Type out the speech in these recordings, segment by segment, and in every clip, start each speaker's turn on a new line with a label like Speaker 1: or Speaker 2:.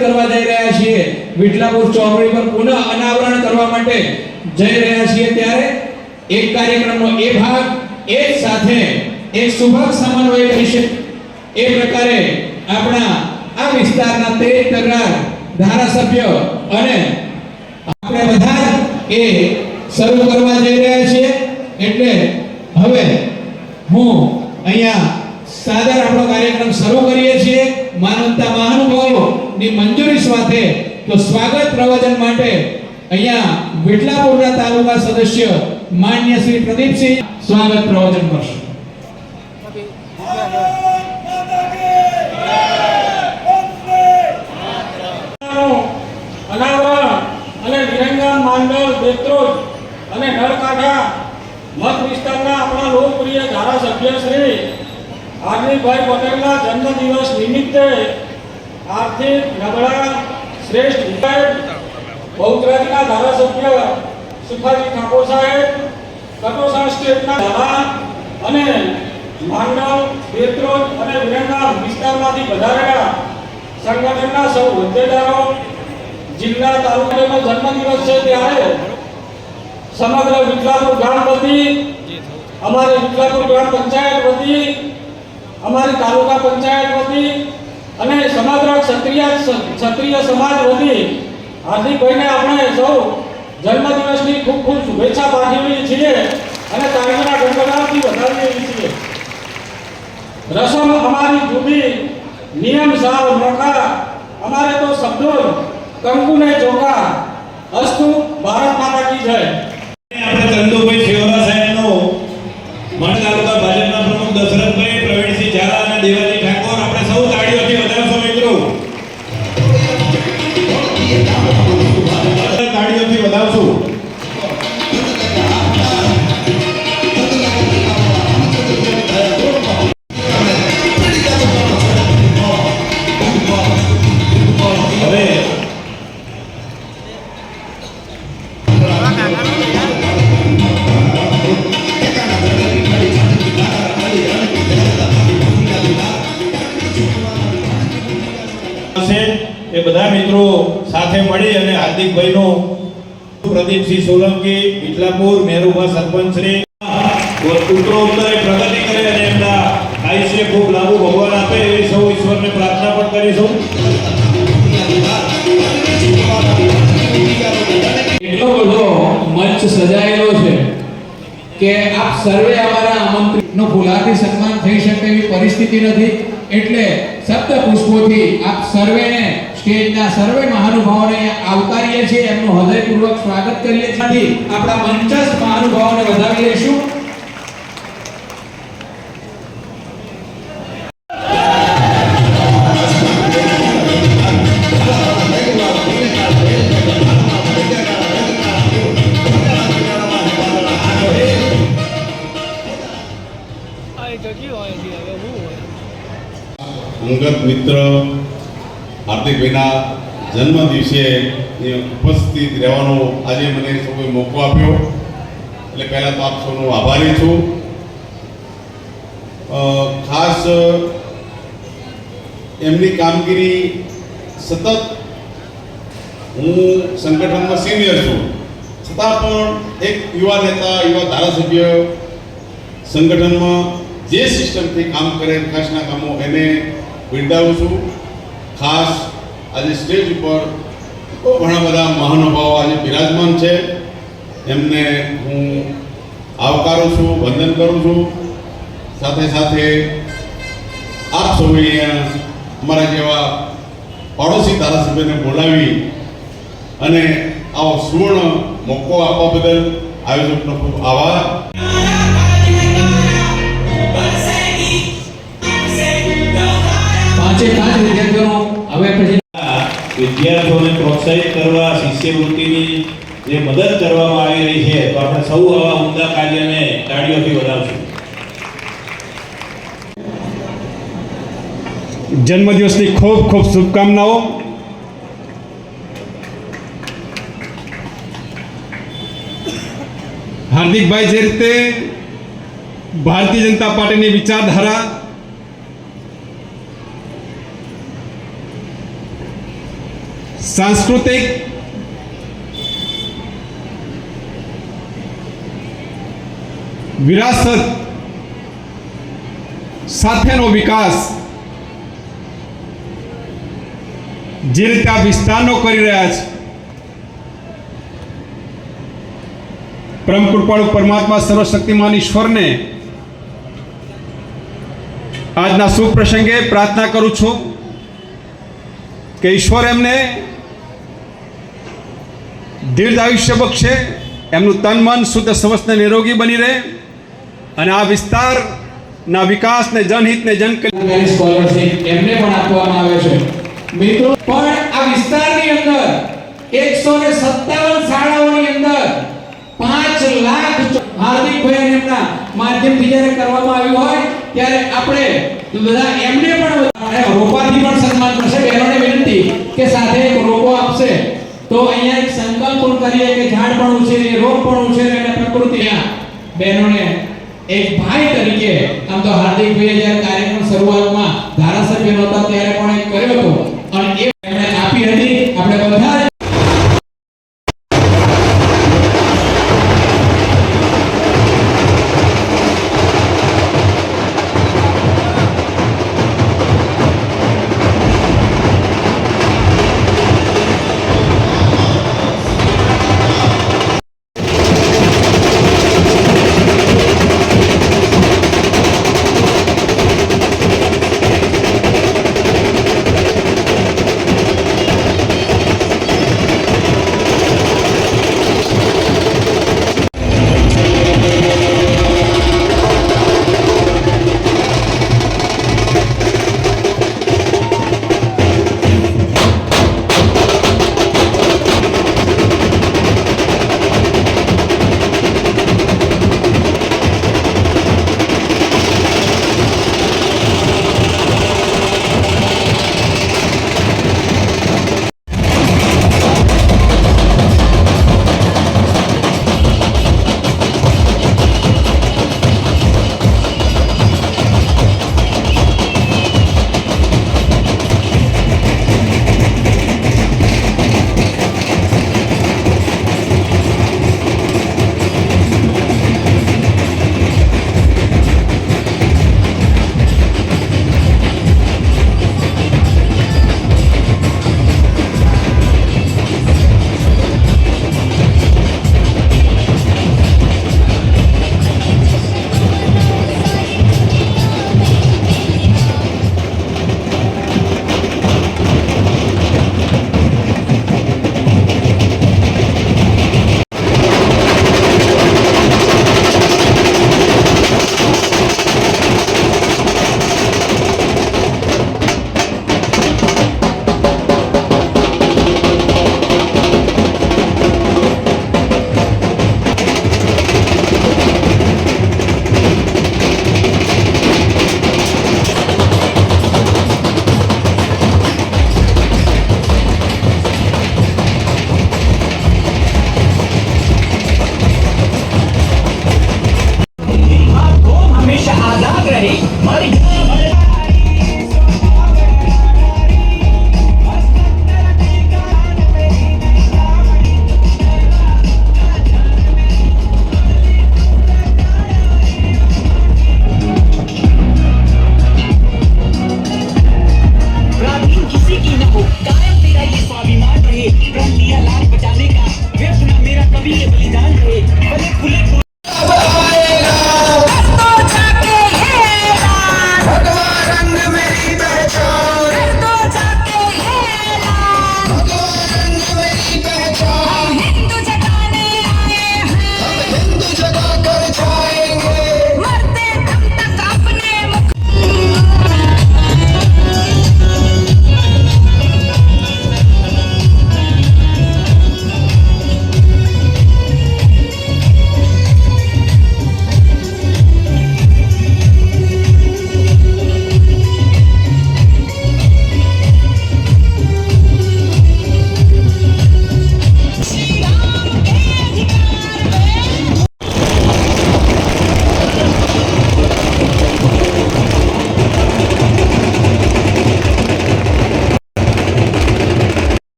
Speaker 1: કરવા જઈ રહ્યા છીએ. વિઠલાપુર ચોકડી પર પુનઃ અનાવરણ કરવા માટે જઈ રહ્યા છીએ ત્યારે એક કાર્યક્રમનો એ ભાગ, એ સાથે એક સુભાગ સમન્વય કરી એ પ્રકારે આપણા આ વિસ્તારના તેજ તકરાર ધારાસભ્ય અને આપણે બધા એ શરૂ કરવા જઈ રહ્યા છીએ. એટલે હવે હું અહીંયા સાદર આપણો કાર્યક્રમ શરૂ કરીએ છીએ. માનવતા મહાનુભાવોની મંજૂરી સાથે તો સ્વાગત પ્રવચન માટે અહીંયા વિઠલાપુરના તાલુકા સદસ્ય માન્ય શ્રી પ્રદીપસિંહ સ્વાગત પ્રવચન કરશે.
Speaker 2: અનાવરણ અને નળકાંઠા મત વિસ્તારના આપણા લોકપ્રિય ધારાસભ્ય શ્રી હાર્દિકભાઈ પટેલના જન્મદિવસ નિમિત્તે આર્થિક નબળા, શ્રેષ્ઠ વિધાયક બહુચરાજીના ધારાસભ્ય સુખાજી ઠાકોર સાહેબ કટોસા સ્ટેટના ધારા અને માંડવ બેત્રોજ અને વિરંગામ વિસ્તારમાંથી વધારેલા સંગઠનના સૌ હોદ્દેદારો, જિલ્લા તાલુકાનો જન્મદિવસ છે ત્યારે સમગ્ર વિકલાંગો ગ્રામ વતી, અમારી વિકલાંગો ગ્રામ પંચાયત વતી, અમારી તાલુકા પંચાયત વતી અને સમગ્ર ક્ષત્રિય ક્ષત્રિય સમાજ વતી હાર્દિકભાઈને આપણે સૌ જન્મદિવસની ખૂબ ખૂબ શુભેચ્છા પાઠવીએ છીએ અને તારીખના ગણગણાટથી વધાવીએ છીએ. રસમ અમારી જુદી, નિયમ સાવ નોખા, અમારે તો શબ્દો કંકુને ચોખા. અસ્તુ, ભારત માતા કી જય.
Speaker 3: આપણે ચંદુભાઈ શિવરા એ બધા મિત્રો સાથે મળી અને હાર્દિકભાઈનો પ્રદીપસિંહ સોલંકી વિઠલાપુર મેરુભા સરપંચ શ્રી ઉત્તરોત્તર પ્રગતિ કરે અને એમના આયુષ્ય ખૂબ લાંબુ ભગવાન આપે એવી સૌ ઈશ્વરને પ્રાર્થના પણ કરીશું.
Speaker 1: એટલો બધો મંચ સજાયેલો છે કે આપ સર્વે અમારા આમંત્રિતનો ફુલાથી સન્માન થઈ શકે એવી પરિસ્થિતિ નથી. એટલે શબ્દ પુષ્પોથી આપ સર્વેને સ્ટેજના સર્વે મહાનુભાવોને આવકારીએ છીએ એમનું હૃદયપૂર્વક સ્વાગત કરીએ છીએ. આપણા મંચસ્થ મહાનુભાવોને વધાવી લઈશું.
Speaker 4: અંગત મિત્ર હાર્દિકભાઈના જન્મ દિવસે ઉપસ્થિત રહેવાનો આજે મને સૌએ મોકો આપ્યો. એટલે પહેલાં તો આપ સૌનો આભારી છું. ખાસ એમની કામગીરી સતત હું સંગઠનમાં સિનિયર છું. છતાં પણ એક યુવા નેતા, યુવા ધારાસભ્ય સંગઠનમાં જે સિસ્ટમથી કામ કરે વિકાસના કામો એને બિરદાવું છું. ખાસ આજે સ્ટેજ ઉપર ઘણા બધા મહાનુભાવો આજે બિરાજમાન છે. એમને હું આવકારું છું, વંદન કરું છું. સાથે સાથે આપ સૌએ અમારા જેવા પાડોશી ધારાસભ્યને બોલાવી અને આવો સુવર્ણ મોકો આપવા બદલ આયોજકનો ખૂબ આભાર.
Speaker 3: શિષ્યવૃત્તિની જે મદદ કરવામાં આવી રહી છે, તો આપણે સૌ આવા ઉમદા કાર્યને તાળીઓથી વધાવશું
Speaker 5: જન્મદિવસની ખૂબ ખૂબ શુભકામનાઓ. હાર્દિકભાઈ, જે રીતે ભારતીય જનતા પાર્ટીની વિચારધારા સાંસ્કૃતિક વિરાસત સાથેનો વિકાસ જે રીતે આ વિસ્તારનો કરી રહ્યા છે. પરમ કૃપાળુ પરમાત્મા સર્વશક્તિમાન ઈશ્વરને આજના શુભ પ્રસંગે પ્રાર્થના કરું છું કે ઈશ્વર એમને દીર્ઘ આયુષ્ય બક્ષે એમનું તન, મન, શુદ્ધ સ્વસ્થ નિરોગી બની રહે. અને આ વિસ્તારના વિકાસને, જનહિતને જન
Speaker 1: સ્કોલરશિપ એમને પણ આપવામાં આવે છે. મિત્રો, પણ આ વિસ્તારની અંદર 157 શાળાઓની અંદર 5 લાખ હાર્દિકભાઈ એમના માધ્યમથી જ્યારે કરવામાં આવ્યું હોય, ત્યારે આપણે બધા એમને પણ રોપાથી પણ સન્માન કરશે બહેનોને વિનંતી કે સાથે એક રોપો આપશે. તો અહીંયા એક સંકલ્પ કરીએ કે ઝાડ પણ ઉછેરીએ, રોપ પણ ઉછેરીએ અને પ્રકૃતિ બહેનોને એક ભાઈ તરીકે આમ તો હાર્દિકભાઈએ જ્યારે કાર્યક્રમ શરૂઆતમાં ધારાસભ્ય નહોતા ત્યારે પણ એક કર્યો હતો. અને એ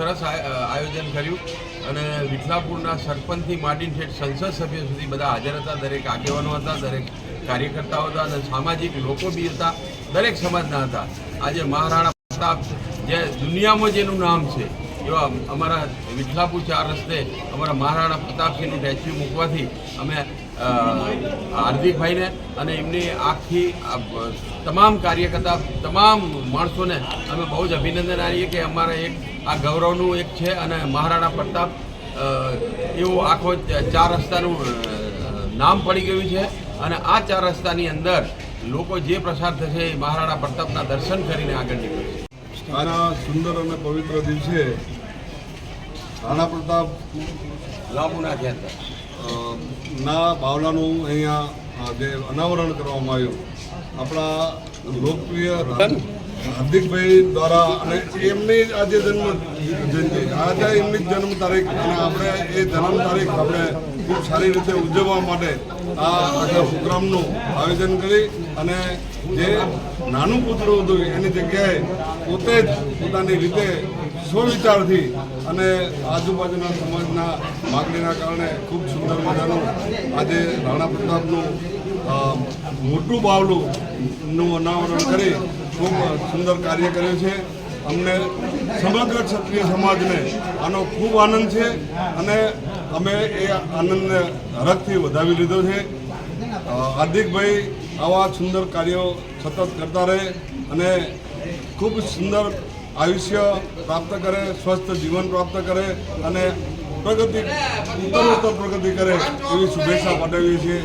Speaker 1: સરસ આયોજન કર્યું અને
Speaker 4: વિઠલાપુરના સરપંચથી માંડીને ઠેઠ સંસદ સભ્ય સુધી બધા હાજર હતા, દરેક આગેવાનો હતા, દરેક કાર્યકર્તાઓ હતા અને સામાજિક લોકો બી હતા, દરેક સમાજના હતા. આજે મહારાણા પ્રતાપ જે દુનિયામાં જેનું નામ છે, એવા અમારા વિઠલાપુર ચાર રસ્તે અમારા મહારાણા પ્રતાપસિંહનું સ્ટેચ્યુ મૂકવાથી અમે હાર્દિકભાઈને અને એમની આખી તમામ કાર્યકર્તા તમામ માણસોને અમે બહુ જ અભિનંદન આપીએ કે અમારા એક આ ગૌરવનું એક છે અને મહારાણા પ્રતાપ એવું આખો ચાર રસ્તાનું નામ પડી ગયું છે અને આ ચાર રસ્તાની અંદર લોકો જે પ્રસાર થશે એ મહારાણા પ્રતાપના દર્શન કરીને આગળ નીકળશે.
Speaker 6: આના સુંદર અને પવિત્ર દિવસે રાણા પ્રતાપ
Speaker 4: હતા
Speaker 6: અ, ના બાવલાનું અહીંયા જે અનાવરણ કરવામાં આવ્યું, આપણા લોકપ્રિય હાર્દિકભાઈ દ્વારા અને એમની આજે જન્મ જયંતિ આજે એમની જન્મ તારીખ અને આપણે એ જન્મ તારીખ આપણે ખૂબ સારી રીતે ઉજવવા માટે આ પ્રોગ્રામનું આયોજન કરી અને જે નાનું પુતળું હતું એની જગ્યાએ પોતે જ પોતાની રીતે સ્વવિચારથી અને આજુબાજુના સમાજના માગણીના કારણે ખૂબ સુંદર મજાનું આજે રાણા પ્રતાપનું મોટું બાવલું નું અનાવરણ કરી ખૂબ સુંદર કાર્ય કર્યું છે. અમને સમગ્ર ક્ષત્રિય સમાજને આનો ખૂબ આનંદ છે અને અમે એ આનંદને હરખથી વધાવી લીધો છે. હાર્દિકભાઈ આવા સુંદર કાર્યો સતત કરતા રહે અને ખૂબ સુંદર આયુષ્ય પ્રાપ્ત કરે, સ્વસ્થ જીવન પ્રાપ્ત કરે અને પ્રગતિ ઉત્તરોત્તર પ્રગતિ કરે એવી શુભેચ્છા પાઠવીએ છીએ.